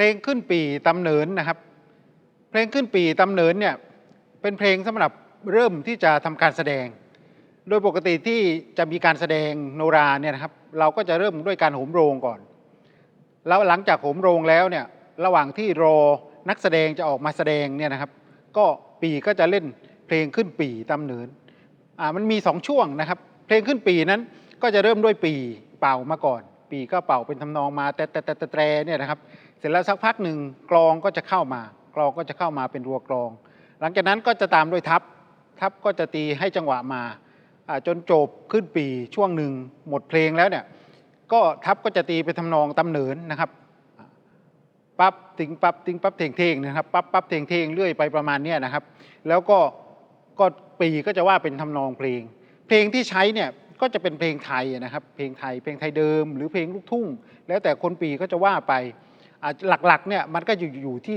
เพลงขึ้นปีตำเนินนะครับ เพลงขึ้นปีตำเนินเนี่ยเป็นเพลงสำหรับเริ่มที่จะทำการแสดง โดยปกติที่จะมีการแสดงโนราเนี่ยนะครับ เราก็จะเริ่มด้วยการโหมโรงก่อน แล้วหลังจากโหมโรงแล้วเนี่ยระหว่างที่รอนักแสดงจะออกมาแสดงเนี่ยนะครับ ก็ปีก็จะเล่นเพลงขึ้นปีตำเนินอ่ามันมีสองช่วงนะครับ เพลงขึ้นปีนั้นก็จะเริ่มด้วยปีเป่ามาก่อน ปีก็เป่าเป็นทำนองมาแต่แต่แต่แต่แต่เนี่ยนะครับ เสร็จแล้วสักพักหนึ่งกลองก็จะเข้ามากลองก็จะเข้ามาเป็นรัวกลอง หลังจากนั้นก็จะตามด้วยทับทับก็จะตีให้จังหวะมาจนจบขึ้นปีช่วงหนึ่งหมดเพลงแล้วเนี่ยก็ทับก็จะตีเป็นทำนองตำเหนินนะครับปั๊บติงปั๊บติงปั๊บเทงเทงนะครับปั๊บปั๊บเทงเทงเรื่อยไปประมาณนี้นะครับ แล้วก็ก็ปีก็จะว่าเป็นทำนองเพลง เพลงที่ใช้เนี่ยก็จะเป็นเพลงไทยนะครับ เพลงไทยเพลงไทยเดิม หรือเพลงลูกทุ่ง แล้วแต่คนปีก็จะว่าไป หลักๆเนี่ยมันก็อยู่อยู่ที่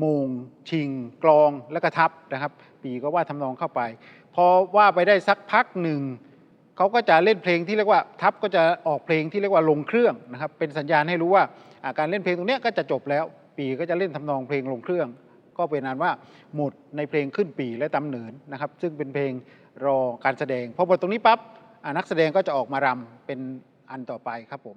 โมง ชิง กลองแล้วก็ทับนะครับ ปีก็ว่าทำนองเข้าไป พอว่าไปได้สักพักหนึ่งเขาก็จะเล่นเพลงที่เรียกว่าทับก็จะออกเพลงที่เรียกว่าลงเครื่องนะครับ เป็นสัญญาณให้รู้ว่าการเล่นเพลงตรงนี้ก็จะจบแล้ว ปีก็จะเล่นทำนองเพลงลงเครื่อง ก็เป็นอันว่าหมดในเพลงขึ้นปีและตำเหนินนะครับ ซึ่งเป็นเพลงรอการแสดงพอหมดตรงนี้ปั๊บนักแสดงก็จะออกมารำเป็นอันต่อไปครับผม